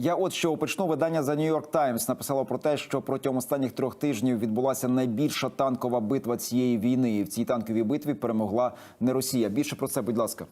Я от що почну видання New York Times написало про те, що протягом останніх трьох тижнів відбулася найбільша танкова битва цієї війни. І в цій танковій битві перемогла не Росія. Більше про це, будь ласка.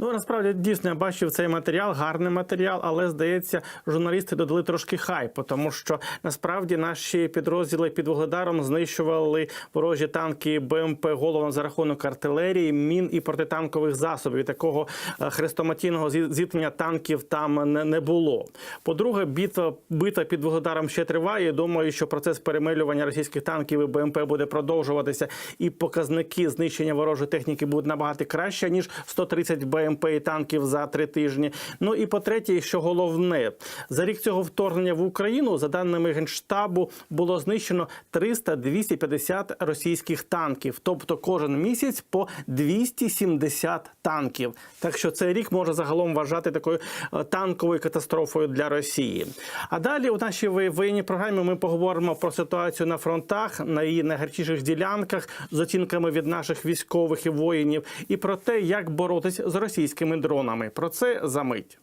Ну насправді дійсно я бачив цей матеріал, гарний матеріал, але здається, журналісти додали трошки хайпу, тому що насправді наші підрозділи під Вугледаром знищували ворожі танки БМП головно за рахунок артилерії, мін і протитанкових засобів. І такого е, хрестоматійного зі- зіткнення танків там не, було. По-друге, битва битва під Вугледаром ще триває. Думаю, що процес перемилювання російських танків і БМП буде продовжуватися, і показники знищення ворожої техніки будуть набагато краще ніж 130 БМП і танків за три тижні. Ну і по-третє, і що головне, за рік цього вторгнення в Україну, за даними генштабу, було знищено 300-250 російських танків, тобто кожен місяць по 270 танків. Так що цей рік може загалом вважати такою е, танковою катастрофою для Росії. А далі у нашій воєнній програмі ми поговоримо про ситуацію на фронтах, на її найгарячіших ділянках з оцінками від наших військових і воїнів, і про те, як боротись з російськими дронами. Про це за мить.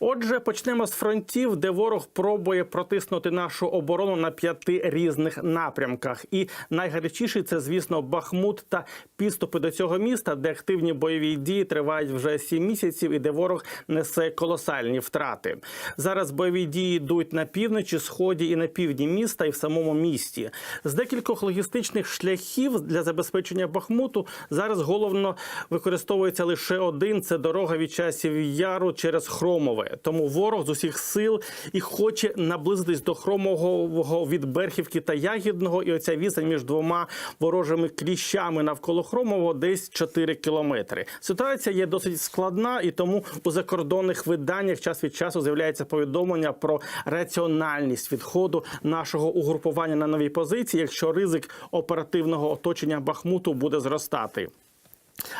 Отже, почнемо з фронтів, де ворог пробує протиснути нашу оборону на п'яти різних напрямках. І найгарячіший це, звісно, Бахмут та підступи до цього міста, де активні бойові дії тривають вже сім місяців, і де ворог несе колосальні втрати. Зараз бойові дії йдуть на півночі, сході і на півдні міста, і в самому місті. З декількох логістичних шляхів для забезпечення Бахмуту зараз головно використовується лише один: це дорога від часів яру через Хромове. Тому ворог з усіх сил і хоче наблизитись до Хромового від Берхівки та Ягідного. І оця відстань між двома ворожими кліщами навколо Хромового десь 4 кілометри. Ситуація є досить складна, і тому у закордонних виданнях час від часу з'являється повідомлення про раціональність відходу нашого угрупування на новій позиції, якщо ризик оперативного оточення Бахмуту буде зростати.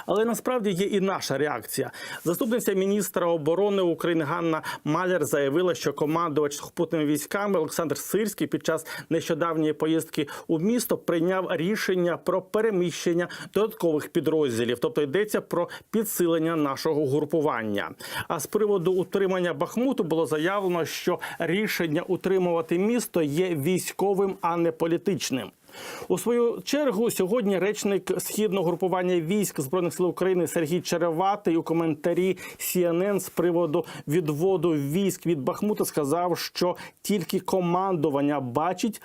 Але насправді є і наша реакція. Заступниця міністра оборони України Ганна Маляр заявила, що командувач сухопутними військами Олександр Сирський під час нещодавньої поїздки у місто прийняв рішення про переміщення додаткових підрозділів, тобто йдеться про підсилення нашого групування. А з приводу утримання Бахмуту було заявлено, що рішення утримувати місто є військовим, а не політичним. У свою чергу сьогодні речник східного групування військ збройних сил України Сергій Череватий у коментарі CNN з приводу відводу військ від Бахмута сказав, що тільки командування бачить.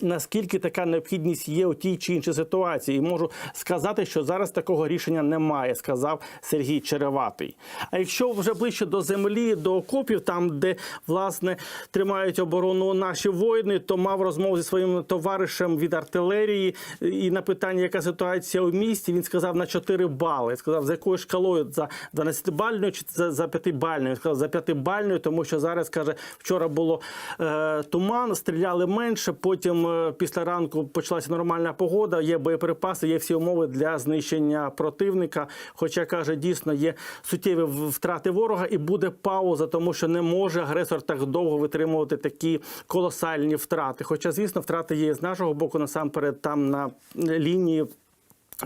Наскільки така необхідність є у тій чи іншій ситуації, і можу сказати, що зараз такого рішення немає, сказав Сергій Череватий. А якщо вже ближче до землі, до окопів, там де власне тримають оборону наші воїни, то мав розмову зі своїм товаришем від артилерії. І на питання, яка ситуація у місті, він сказав на 4 бали. Сказав, за якою шкалою за 12-бальною чи за, за 5-бальною. Він сказав за 5-бальною, тому що зараз каже, вчора було е, туман, стріляли менше. Потім е, після ранку почалася нормальна погода. Є боєприпаси, є всі умови для знищення противника. Хоча каже, дійсно є суттєві втрати ворога, і буде пауза, тому що не може агресор так довго витримувати такі колосальні втрати. Хоча, звісно, втрати є з нашого боку, насамперед, там на лінії.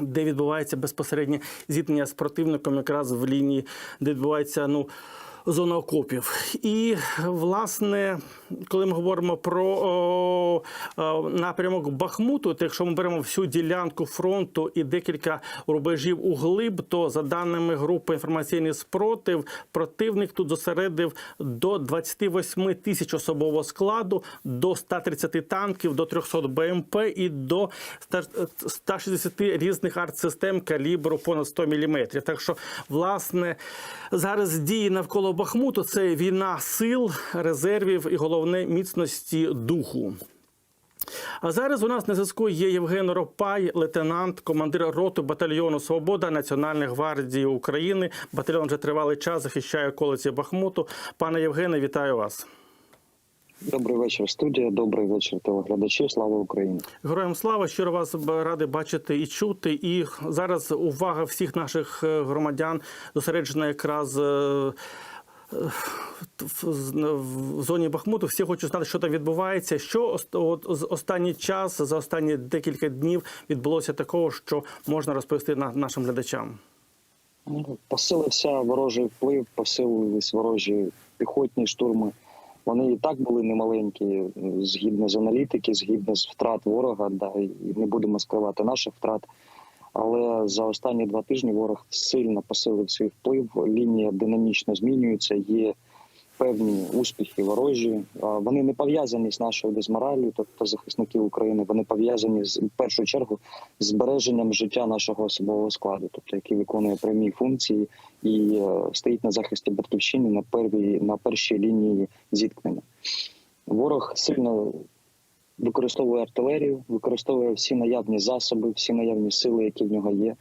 Де відбувається безпосереднє зіткнення з противником, якраз в лінії, де відбувається ну зона окопів. І власне, коли ми говоримо про о, о, напрямок Бахмуту, то якщо ми беремо всю ділянку фронту і декілька рубежів у глиб, то за даними групи інформаційний спротив, противник тут зосередив до 28 тисяч особового складу, до 130 танків, до 300 БМП і до 160 різних артсистем калібру понад 100 мм. Так що, власне, зараз дії навколо Бахмуту це війна сил, резервів і головне міцності духу. А зараз у нас на зв'язку є Євген Ропай, лейтенант, командир роти батальйону Свобода Національної гвардії України. Батальйон вже тривалий час захищає околиці Бахмуту. Пане Євгене, вітаю вас. Добрий вечір, студія. Добрий вечір, телеглядачі. Слава Україні. Героям слава, щиро вас радий бачити і чути. І зараз увага всіх наших е, громадян зосереджена якраз. В, зоні Бахмуту. Всі хочуть знати, що там відбувається. Що от, останній час, за останні декілька днів відбулося такого, що можна розповісти на, нашим глядачам? Ну, Посилився ворожий вплив, посилились ворожі піхотні штурми. Вони і так були немаленькі, згідно з аналітики, згідно з втрат ворога, да, і не будемо скривати наших втрат. Але за останні два тижні ворог сильно посилив свій вплив. Лінія динамічно змінюється. Є певні успіхи ворожі. Вони не пов'язані з нашою дезморалью, тобто захисники України. Вони пов'язані з в першу чергу з збереженням життя нашого особового складу, тобто який виконує прямі функції і е, стоїть на захисті батьківщини на первій на першій лінії зіткнення. Ворог сильно використовує артилерію, використовує всі наявні засоби, всі наявні сили, які в нього є.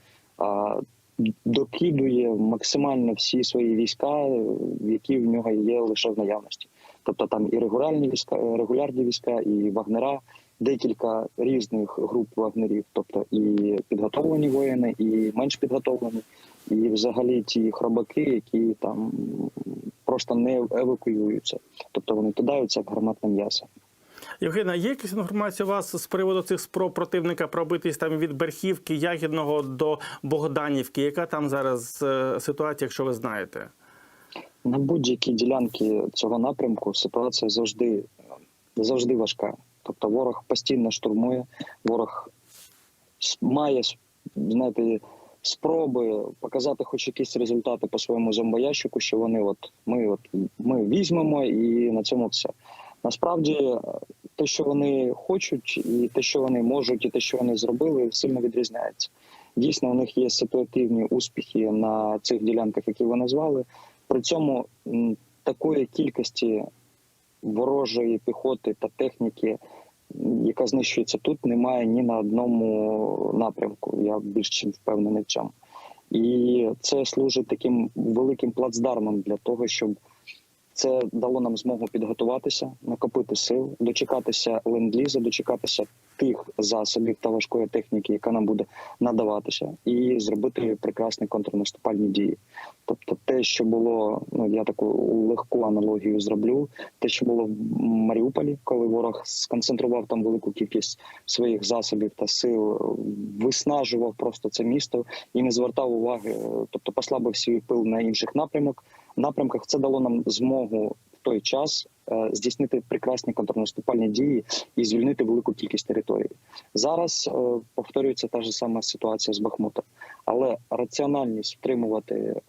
Докидує максимально всі свої війська, які в нього є лише в наявності. Тобто там і регулярні війська, регулярні війська, і вагнера, декілька різних груп вагнерів, тобто і підготовлені воїни, і менш підготовлені, і взагалі ті хробаки, які там просто не евакуюються, тобто вони кидаються як гарматне м'ясо. Євгена, є якась інформація у вас з приводу цих спроб противника пробитись там від Берхівки, Ягідного до Богданівки? Яка там зараз е, ситуація, якщо ви знаєте? На будь-якій ділянці цього напрямку ситуація завжди завжди важка. Тобто ворог постійно штурмує, ворог має знаєте, спроби показати хоч якісь результати по своєму зомбоящику, що вони от ми от ми візьмемо і на цьому все. Насправді, е, те, що вони хочуть, і те, що вони можуть, і те, що вони зробили, сильно відрізняється. Дійсно, у них є ситуативні успіхи на цих ділянках, які ви назвали. При цьому такої кількості ворожої піхоти та техніки, яка знищується тут, немає ні на одному напрямку. Я більш чим впевнений в цьому. І це служить таким великим плацдармом для того, щоб це дало нам змогу підготуватися, накопити сил, дочекатися ленд-ліза, дочекатися тих засобів та важкої техніки, яка нам буде надаватися, і зробити прекрасні контрнаступальні дії. Тобто, те, що було, ну я таку легку аналогію зроблю. Те, що було в Маріуполі, коли ворог сконцентрував там велику кількість своїх засобів та сил, виснажував просто це місто і не звертав уваги, тобто послабив свій пил на інших напрямок. Напрямках це дало нам змогу в той час е, здійснити прекрасні контрнаступальні дії і звільнити велику кількість території. Зараз е, повторюється та ж сама ситуація з Бахмутом, але раціональність втримувати е,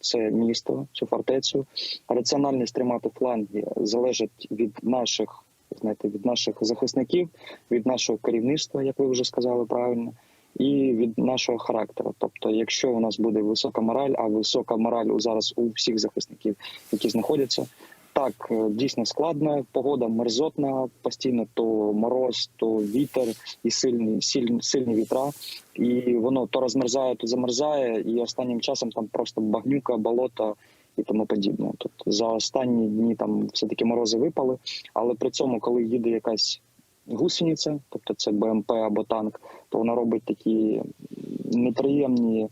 це місто, цю фортецю, раціональність тримати фланги залежить від наших. Знаєте, від наших захисників, від нашого керівництва, як ви вже сказали правильно, і від нашого характеру. Тобто, якщо у нас буде висока мораль, а висока мораль у- зараз у всіх захисників, які знаходяться, так е, дійсно складно. Погода мерзотна, постійно то мороз, то вітер і сильні, сильні, сильні вітра. І воно то розмерзає, то замерзає, і останнім часом там просто багнюка, болото і тому подібне. Тобто за останні дні там все таки морози випали, але при цьому, коли їде якась гусениця, тобто це БМП або танк, то вона робить такі неприємні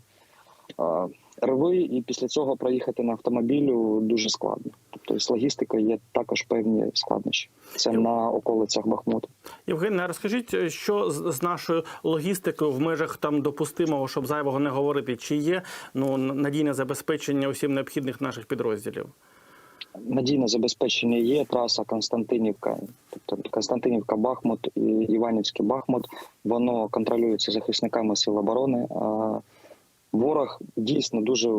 а, рви, і після цього проїхати на автомобілю дуже складно. Тобто з логістикою є також певні складнощі. Це на околицях Бахмуту. Євгене, розкажіть, що з нашою логістикою в межах там допустимого, щоб зайвого не говорити, чи є ну надійне забезпечення усім необхідних наших підрозділів? Надійне забезпечення є траса Константинівка, тобто Константинівка, Бахмут і Іванівський Бахмут. Воно контролюється захисниками сил оборони. Ворог дійсно дуже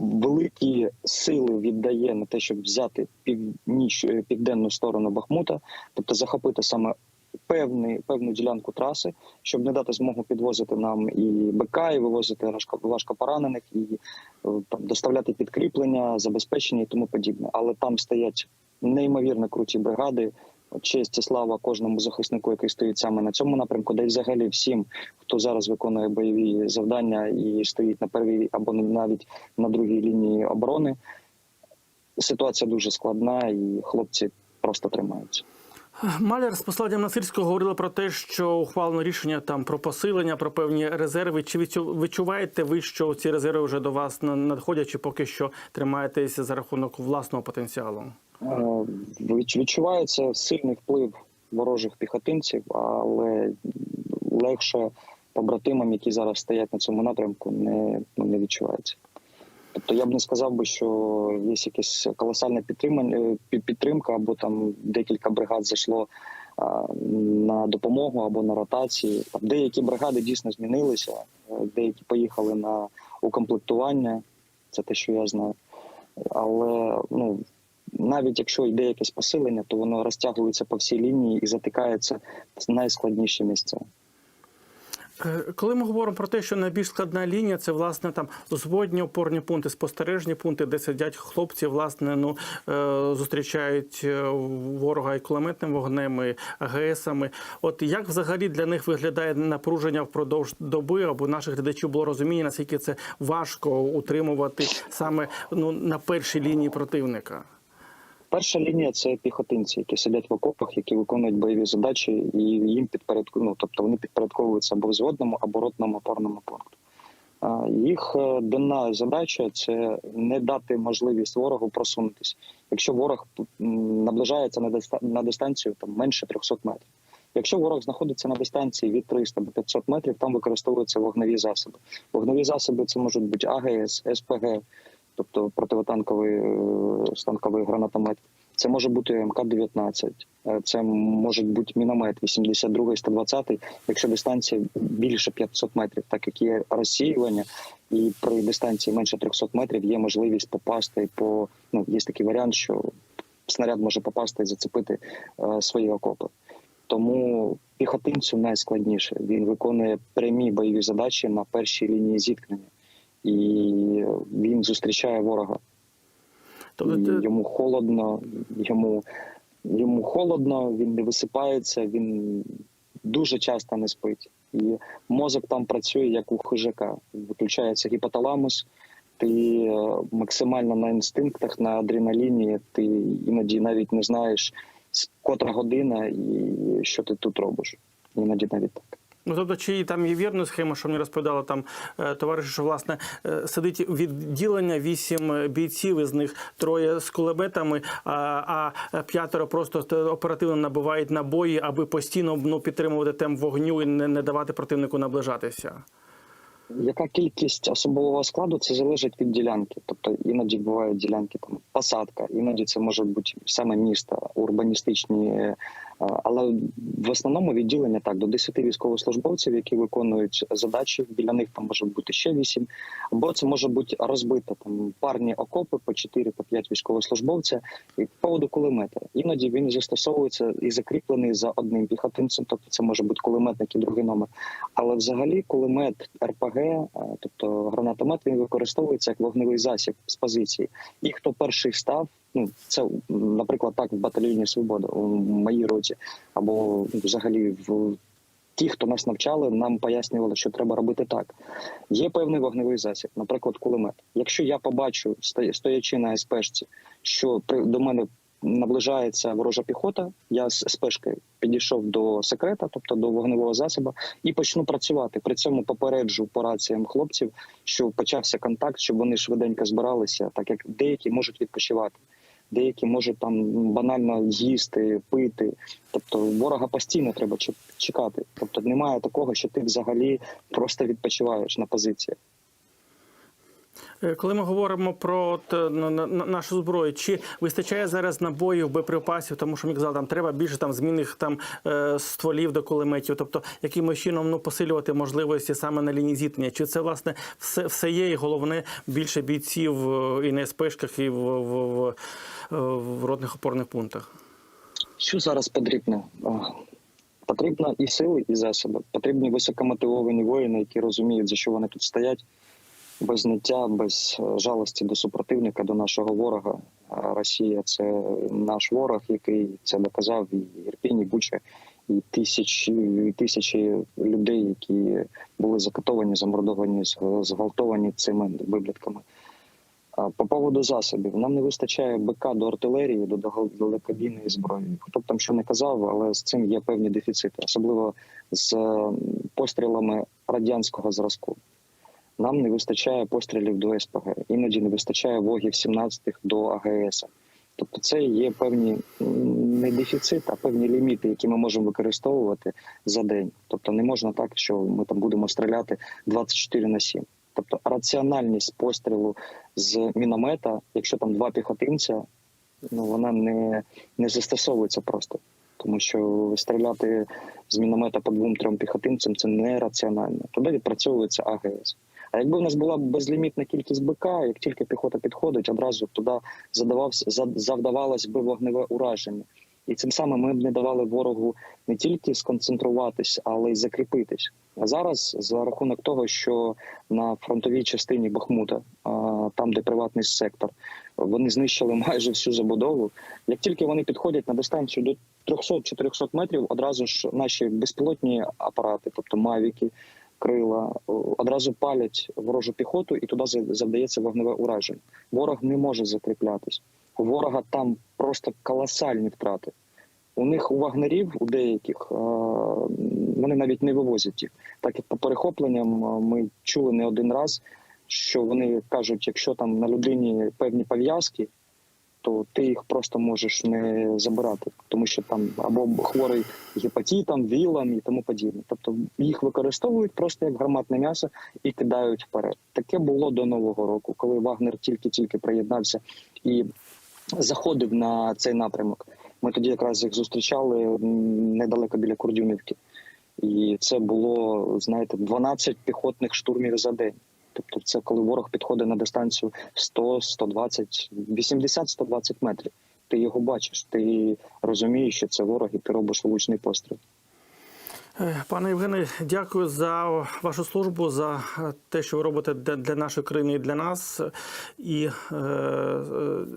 великі сили віддає на те, щоб взяти північ південну сторону Бахмута, тобто захопити саме певний, певну ділянку траси, щоб не дати змогу підвозити нам і БК, і вивозити важко, важкопоранених, і е, там доставляти підкріплення, забезпечення і тому подібне. Але там стоять неймовірно круті бригади. Честь і слава кожному захиснику, який стоїть саме на цьому напрямку, де й взагалі всім, хто зараз виконує бойові завдання і стоїть на первій або навіть на другій лінії оборони. Ситуація дуже складна, і хлопці просто тримаються. Маляр з посланням Насильського говорили про те, що ухвалено рішення там про посилення, про певні резерви. Чи відчу- відчуваєте ви, що ці резерви вже до вас на- надходять, чи поки що тримаєтесь за рахунок власного потенціалу? Е, Відчувається сильний вплив ворожих піхотинців, але легше побратимам, які зараз стоять на цьому напрямку, не, ну, не відчувається. Тобто я б не сказав би, що є якась колосальна підтримання, е, підтримка, або там декілька бригад зайшло на допомогу або на ротації. Там деякі бригади дійсно змінилися, е, деякі поїхали на укомплектування. Це те, що я знаю. Але ну навіть якщо йде якесь посилення, то воно розтягується по всій лінії і затикається в найскладніші місця. Е, Коли ми говоримо про те, що найбільш складна лінія це власне там зводні опорні пункти, спостережні пункти, де сидять хлопці, власне, ну е, зустрічають е, ворога і кулеметним вогнем, і АГСами. От як взагалі для них виглядає напруження впродовж доби, або наших глядачів було розуміння, наскільки це важко утримувати саме ну на першій лінії противника? Перша лінія це піхотинці, які сидять в окопах, які виконують бойові задачі, і їм підпорядку... ну, тобто вони підпорядковуються або взводному, або ротному опорному пункту. Їх е, денна задача це не дати можливість ворогу просунутися. Якщо ворог наближається на дистанцію там менше 300 метрів. Якщо ворог знаходиться на дистанції від 300 до 500 метрів, там використовуються вогневі засоби. Вогневі засоби це можуть бути АГС, СПГ, тобто противотанковий е, станковий гранатомет. Це може бути МК-19, е, це можуть бути міномет 82 120 якщо дистанція більше 500 метрів, так як є розсіювання, і при дистанції менше 300 метрів є можливість попасти по ну є такий варіант, що снаряд може попасти і зацепити е, свої окопи. Тому піхотинцю найскладніше. Він виконує прямі бойові задачі на першій лінії зіткнення, і він зустрічає ворога. Тобто йому холодно, йому, йому холодно, він не висипається, він дуже часто не спить. І мозок там працює як у хижака. Виключається гіпоталамус, ти е, максимально на інстинктах, на адреналіні, ти іноді навіть не знаєш, котра година і що ти тут робиш. Іноді навіть так. Ну, тобто, чи там є вірна схема, що мені розповідали там е, товариші, що власне е, сидить відділення вісім бійців, із них троє з кулеметами, а, п'ятеро просто оперативно набивають набої, аби постійно ну, підтримувати темп вогню і не, не давати противнику наближатися. Яка кількість особового складу це залежить від ділянки. Тобто іноді бувають ділянки там посадка, іноді це може бути саме місто, урбаністичні, е, але в основному відділення так до 10 військовослужбовців, які виконують задачі. Біля них там може бути ще 8, або це може бути розбито там парні окопи по 4 по 5 військовослужбовця і по поводу кулемета. Іноді він застосовується і закріплений за одним піхотинцем, тобто це може бути кулеметник і другий номер. Але взагалі кулемет РПГ, е, тобто гранатомет, він використовується як вогневий засіб з позиції. І хто перший став, ну це наприклад, так в батальйоні Свобода у моїй роті, або взагалі в ті, хто нас навчали, нам пояснювали, що треба робити так. Є певний вогневий засіб, наприклад, кулемет. Якщо я побачу, стоячи на СПшці, що до мене наближається ворожа піхота, я з СПшкою підійшов до секрета, тобто до вогневого засобу, і почну працювати. При цьому попереджу по раціям хлопців, що почався контакт, щоб вони швиденько збиралися, так як деякі можуть відпочивати. Деякі можуть там банально їсти, пити. Тобто ворога постійно треба чекати. Тобто немає такого, що ти взагалі просто відпочиваєш на позиціях. Е, Коли ми говоримо про е, на- на- на- нашу зброю, чи вистачає зараз набоїв, боєприпасів, тому що казали, там треба більше там змінних там е, стволів до кулеметів, тобто якимось чином ну посилювати можливості саме на лінії зіткнення. Чи це власне все, все є, і головне більше бійців і на СПшках, і в, в, в родних опорних пунктах? Що зараз потрібно? Потрібно і сили, і засоби. Потрібні високомотивовані воїни, які розуміють, за що вони тут стоять, без ниття, без е, жалості до супротивника, до нашого ворога. Росія це наш ворог, який це доказав і Ірпінь, і Буча, і тисячі, і тисячі людей, які були закатовані, замордовані, зґвалтовані цими виблядками. По поводу засобів, нам не вистачає БК до артилерії, до дал- далекобійної зброї. Хто б там що не казав, але з цим є певні дефіцити, особливо з пострілами радянського зразку. Нам не вистачає пострілів до СПГ, іноді не вистачає вогів 17-х до АГС. Тобто це є певні не дефіцит, а певні ліміти, які ми можемо використовувати за день. Тобто не можна так, що ми там будемо стріляти 24 на 7. Тобто раціональність пострілу з міномета, якщо там два піхотинця, ну вона не, не застосовується просто. Тому що стріляти з міномета по двом-трьом піхотинцям це нераціонально. Туди відпрацьовується АГС. А якби в нас була безлімітна кількість БК, як тільки піхота підходить, одразу туди задавався за- завдавалось би вогневе ураження. І цим самим ми б не давали ворогу не тільки сконцентруватись, але й закріпитись. А зараз, за рахунок того, що на фронтовій частині Бахмута, там де приватний сектор, вони знищили майже всю забудову. Як тільки вони підходять на дистанцію до 300-400 метрів, одразу ж наші безпілотні апарати, тобто мавіки, крила, одразу палять ворожу піхоту, і туди за- завдається вогневе ураження. Ворог не може закріплятись. У ворога там просто колосальні втрати. У них у вагнерів, у деяких, е, вони навіть не вивозять їх. Так як по перехопленням е, ми чули не один раз, що вони кажуть, якщо там на людині певні пов'язки, то ти їх просто можеш не забирати, тому що там або хворий гепатитом, вілом і тому подібне. Тобто їх використовують просто як гарматне м'ясо і кидають вперед. Таке було до нового року, коли Вагнер тільки-тільки приєднався і заходив на цей напрямок. Ми тоді якраз їх зустрічали недалеко біля Курдюмівки. І це було, знаєте, 12 піхотних штурмів за день. Тобто, це коли ворог підходить на дистанцію 100, 120, 80-120 метрів. Ти його бачиш, ти розумієш, що це ворог, і ти робиш влучний постріл. Е, Пане Євгене, дякую за вашу службу, за те, що ви робите для, нашої країни і для нас. І е, е,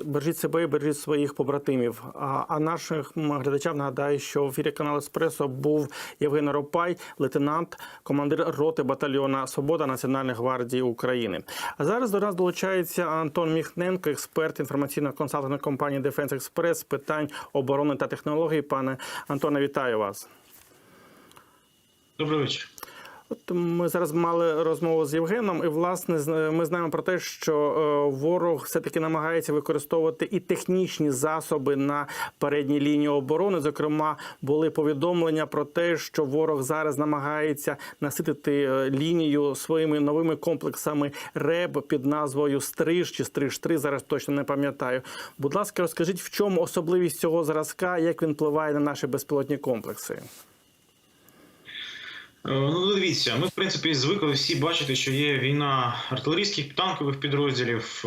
бережіть себе і бережіть своїх побратимів. А, а наших глядачам нагадаю, що в ефірі каналу Еспресо був Євген Ропай, лейтенант, командир роти батальйона Свобода Національної гвардії України. А зараз до нас долучається Антон Міхненко, експерт інформаційно-консалтингової компанії Defense Express з питань оборони та технологій. Пане Антоне, вітаю вас. Добрий вечір. От ми зараз мали розмову з Євгеном, і власне ми знаємо про те, що е, ворог все таки намагається використовувати і технічні засоби на передній лінії оборони. Зокрема, були повідомлення про те, що ворог зараз намагається наситити е, лінію своїми новими комплексами РЕБ під назвою Стриж чи Стриж 3 Зараз точно не пам'ятаю. Будь ласка, розкажіть, в чому особливість цього зразка, як він впливає на наші безпілотні комплекси? Е, Ну, дивіться, ми в принципі звикли всі бачити, що є війна артилерійських танкових підрозділів,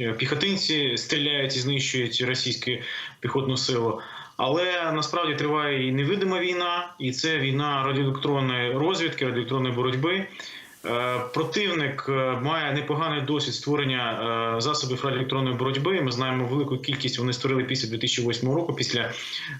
е, піхотинці стріляють і знищують російське піхотну силу. Але насправді триває і невидима війна, і це війна радіоелектронної розвідки, радіоелектронної боротьби. Е, Противник е, має непоганий досвід створення е, засобів радіоелектронної боротьби. Ми знаємо велику кількість вони створили після 2008 року, після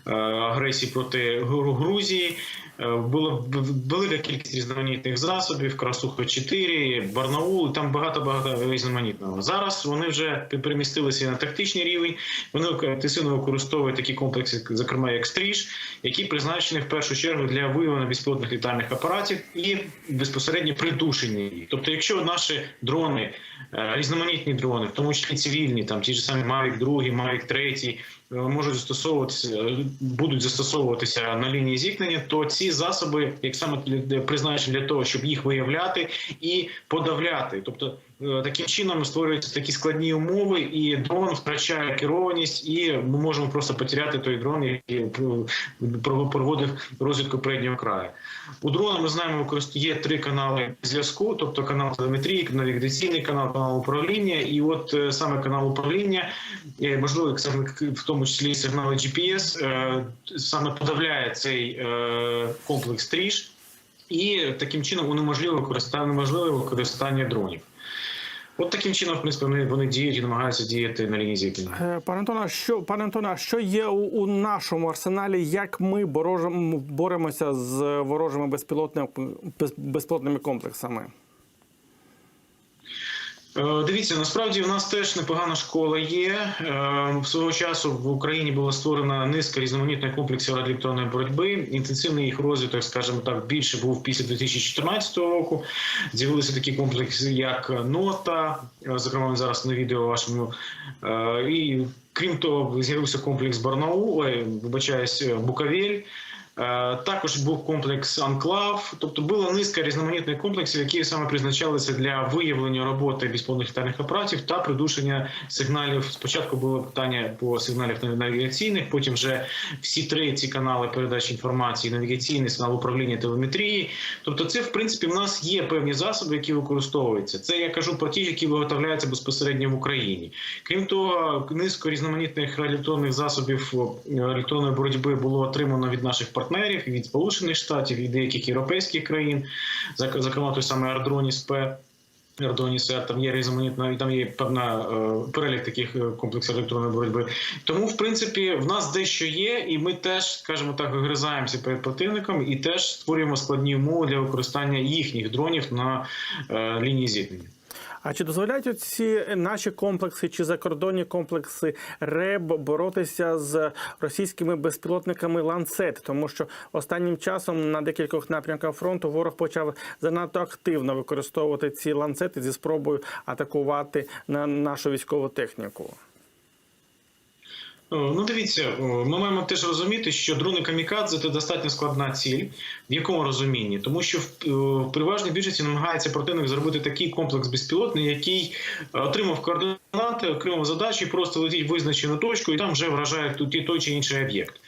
агресії проти Грузії. Була велика кількість різноманітних засобів, Красуха 4, Барнаул, там багато багато різноманітного. Зараз вони вже перемістилися на тактичний рівень. Вони інтенсивно використовують такі комплекси, зокрема як стріж, які призначені в першу чергу для виявлення безпілотних літальних апаратів і безпосередньо придушення їх. Тобто, якщо наші дрони, е, різноманітні дрони, в тому числі цивільні, там ті ж самі Mavic 2, Mavic 3, е, можуть застосовуватися, е, будуть застосовуватися на лінії зіткнення, то ці засоби, як саме призначені для того, щоб їх виявляти і подавляти. Тобто таким чином створюються такі складні умови, і дрон втрачає керованість, і ми можемо просто потеряти той дрон, який е, проводив розвідку переднього краю. У дрона ми знаємо, є три канали зв'язку, тобто канал телеметрії, навігаційний канал, канал управління. І от е, саме канал управління, е, можливо, в тому числі сигнали GPS, е, саме подавляє цей е, комплекс тріж, і таким чином унеможливе використання, використання дронів. От таким чином, в принципі, вони, вони діють і намагаються діяти на лінії зіткнення. Е, Пане Антона, що пане Антона, що є у, у нашому арсеналі? Як ми борожим, боремося з ворожими безпілотними без- безпілотними комплексами? Е, Дивіться, насправді у нас теж непогана школа є. Е, Свого часу в Україні була створена низка різноманітних комплексів радіоелектронної боротьби. Інтенсивний їх розвиток, скажімо так, більше був після 2014 року. З'явилися такі комплекси, як нота, е, зокрема зараз на відео вашому. І крім того, з'явився комплекс Барнаул, ой, вибачаюсь, Букавель. Е, Також був комплекс Анклав, тобто була низка різноманітних комплексів, які саме призначалися для виявлення роботи безплодних апаратів та придушення сигналів. Спочатку було питання по сигналах навігаційних, потім вже всі три ці канали передачі інформації: навігаційний сигнал управління телеметрії. Тобто, це в принципі в нас є певні засоби, які використовуються. Це я кажу про ті, які виготовляються безпосередньо в Україні. Крім того, низку різноманітних електронних засобів е, електронної боротьби було отримано від наших партнерів, і від Сполучених Штатів, і деяких європейських країн, зокрема той самий Ардроніс П. Ардоніс там є різноманітна, там є певна е, перелік таких е, комплексів електронної боротьби. Тому, в принципі, в нас дещо є, і ми теж, скажімо так, вигризаємося перед противником і теж створюємо складні умови для використання їхніх дронів на е, лінії зіткнення. А чи дозволяють ці наші комплекси чи закордонні комплекси РЕБ боротися з російськими безпілотниками ланцет? Тому що останнім часом на декількох напрямках фронту ворог почав занадто активно використовувати ці ланцети зі спробою атакувати на нашу військову техніку. Е, Ну, дивіться, е, ми маємо теж розуміти, що дрони камікадзе це достатньо складна ціль. В якому розумінні? Тому що в, е, переважній більшості намагається противник зробити такий комплекс безпілотний, який отримав координати, отримав задачі, просто летить визначену точку і там вже вражає той чи інший об'єкт.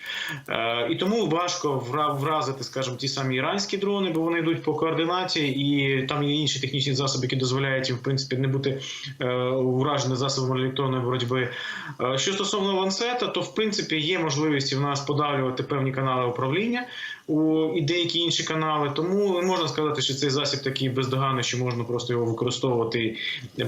Е, І тому важко вразити, скажімо, ті самі іранські дрони, бо вони йдуть по координаті, і там є інші технічні засоби, які дозволяють їм в принципі не бути вражені уражені засобами електронної боротьби. Е, Що стосовно ланцета, то в принципі є можливість в нас подавлювати певні канали управління і деякі інші канали. Тому не можна сказати, що цей засіб такий бездоганний, що можна просто його використовувати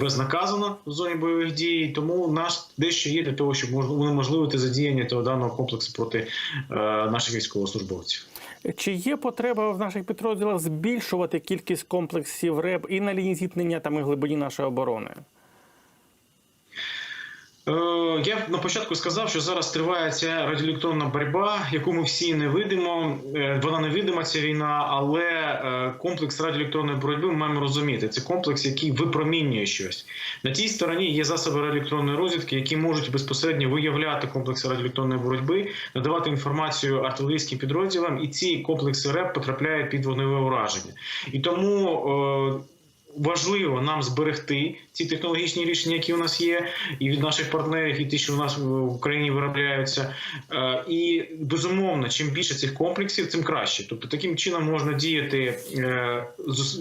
безнаказано в зоні бойових дій. Тому у нас дещо є для того, щоб мож- унеможливити задіяння того даного комплексу проти е, наших військовослужбовців. Чи є потреба в наших підрозділах збільшувати кількість комплексів РЕБ і на лінії зіткнення там і глибині нашої оборони? Е, Я на початку сказав, що зараз триває ця радіоелектронна боротьба, яку ми всі не видимо. Е, Вона не видима, ця війна, але е, комплекс радіоелектронної боротьби ми маємо розуміти. Це комплекс, який випромінює щось. На тій стороні є засоби радіоелектронної розвідки, які можуть безпосередньо виявляти комплекси радіоелектронної боротьби, надавати інформацію артилерійським підрозділам, і ці комплекси РЕП потрапляють під вогневе ураження. І тому. Важливо нам зберегти ці технологічні рішення, які у нас є, і від наших партнерів, і ті, що у нас в Україні виробляються. Е, І безумовно, чим більше цих комплексів, тим краще. Тобто, таким чином можна діяти е,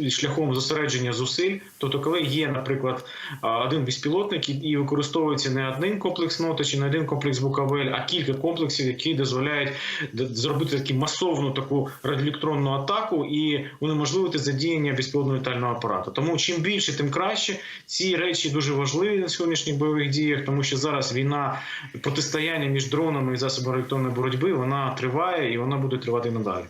шляхом зосередження зусиль. Тобто, коли є, наприклад, один безпілотник і використовується не один комплекс нота чи не один комплекс Букавель, а кілька комплексів, які дозволяють зробити таку масовну таку радіоелектронну атаку і унеможливити задіяння безпілотного літального апарату. Тому чим більше, тим краще. Ці речі дуже важливі на сьогоднішніх бойових діях, тому що зараз війна протистояння між дронами і засобами електронної боротьби вона триває і вона буде тривати надалі.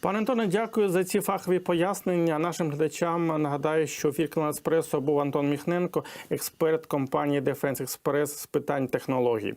Пане Антоне, дякую за ці фахові пояснення. Нашим глядачам нагадаю, що в Еспресо був Антон Міхненко, експерт компанії Defense Express з питань технологій.